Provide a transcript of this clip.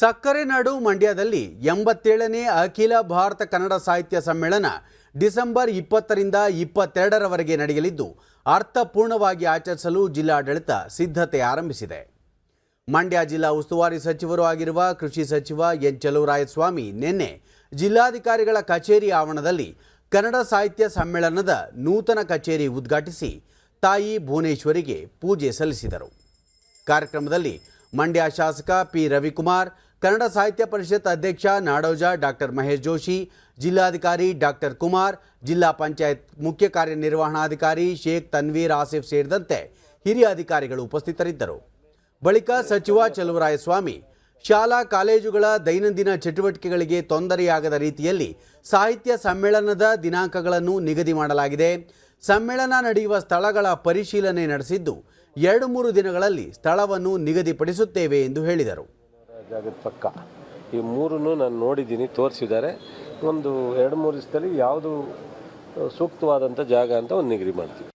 ಸಕ್ಕರೆ ನಾಡು ಮಂಡ್ಯದಲ್ಲಿ ಎಂಬತ್ತೇಳನೇ ಅಖಿಲ ಭಾರತ ಕನ್ನಡ ಸಾಹಿತ್ಯ ಸಮ್ಮೇಳನ ಡಿಸೆಂಬರ್ ಇಪ್ಪತ್ತರಿಂದ ಇಪ್ಪತ್ತೆರಡರವರೆಗೆ ನಡೆಯಲಿದ್ದು, ಅರ್ಥಪೂರ್ಣವಾಗಿ ಆಚರಿಸಲು ಜಿಲ್ಲಾಡಳಿತ ಸಿದ್ಧತೆ ಆರಂಭಿಸಿದೆ. ಮಂಡ್ಯ ಜಿಲ್ಲಾ ಉಸ್ತುವಾರಿ ಸಚಿವರು ಆಗಿರುವ ಕೃಷಿ ಸಚಿವ ಎನ್ ಚಲುವರಾಯಸ್ವಾಮಿ ನಿನ್ನೆ ಜಿಲ್ಲಾಧಿಕಾರಿಗಳ ಕಚೇರಿ ಆವರಣದಲ್ಲಿ ಕನ್ನಡ ಸಾಹಿತ್ಯ ಸಮ್ಮೇಳನದ ನೂತನ ಕಚೇರಿ ಉದ್ಘಾಟಿಸಿ ತಾಯಿ ಭುವನೇಶ್ವರಿಗೆ ಪೂಜೆ ಸಲ್ಲಿಸಿದರು. ಕಾರ್ಯಕ್ರಮದಲ್ಲಿ ಮಂಡ್ಯ ಶಾಸಕ ಪಿ ರವಿಕುಮಾರ್, ಕನ್ನಡ ಸಾಹಿತ್ಯ ಪರಿಷತ್ ಅಧ್ಯಕ್ಷ ನಾಡೋಜ ಡಾಕ್ಟರ್ ಮಹೇಶ್ ಜೋಶಿ, ಜಿಲ್ಲಾಧಿಕಾರಿ ಡಾಕ್ಟರ್ ಕುಮಾರ್, ಜಿಲ್ಲಾ ಪಂಚಾಯತ್ ಮುಖ್ಯ ಕಾರ್ಯನಿರ್ವಹಣಾಧಿಕಾರಿ ಶೇಖ್ ತನ್ವೀರ್ ಆಸಿಫ್ ಸೇರಿದಂತೆ ಹಿರಿಯ ಅಧಿಕಾರಿಗಳು ಉಪಸ್ಥಿತರಿದ್ದರು. ಬಳಿಕ ಸಚಿವ ಚಲುವರಾಯಸ್ವಾಮಿ, ಶಾಲಾ ಕಾಲೇಜುಗಳ ದೈನಂದಿನ ಚಟುವಟಿಕೆಗಳಿಗೆ ತೊಂದರೆಯಾಗದ ರೀತಿಯಲ್ಲಿ ಸಾಹಿತ್ಯ ಸಮ್ಮೇಳನದ ದಿನಾಂಕಗಳನ್ನು ನಿಗದಿ ಮಾಡಲಾಗಿದೆ. ಸಮ್ಮೇಳನ ನಡೆಯುವ ಸ್ಥಳಗಳ ಪರಿಶೀಲನೆ ನಡೆಸಿದ್ದು ಎರಡು ಮೂರು ದಿನಗಳಲ್ಲಿ ಸ್ಥಳವನ್ನು ನಿಗದಿಪಡಿಸುತ್ತೇವೆ ಎಂದು ಹೇಳಿದರು. ಪಕ್ಕ. ಈ ಮೂರನ್ನು ನಾನು ನೋಡಿದ್ದೀನಿ, ತೋರಿಸಿದ್ದಾರೆ. ಒಂದು ಎರಡು ಮೂರು ದಿವಸದಲ್ಲಿ ಯಾವುದು ಸೂಕ್ತವಾದಂಥ ಜಾಗ ಅಂತ ಒಂದು ನಿಗದಿ ಮಾಡ್ತೀವಿ.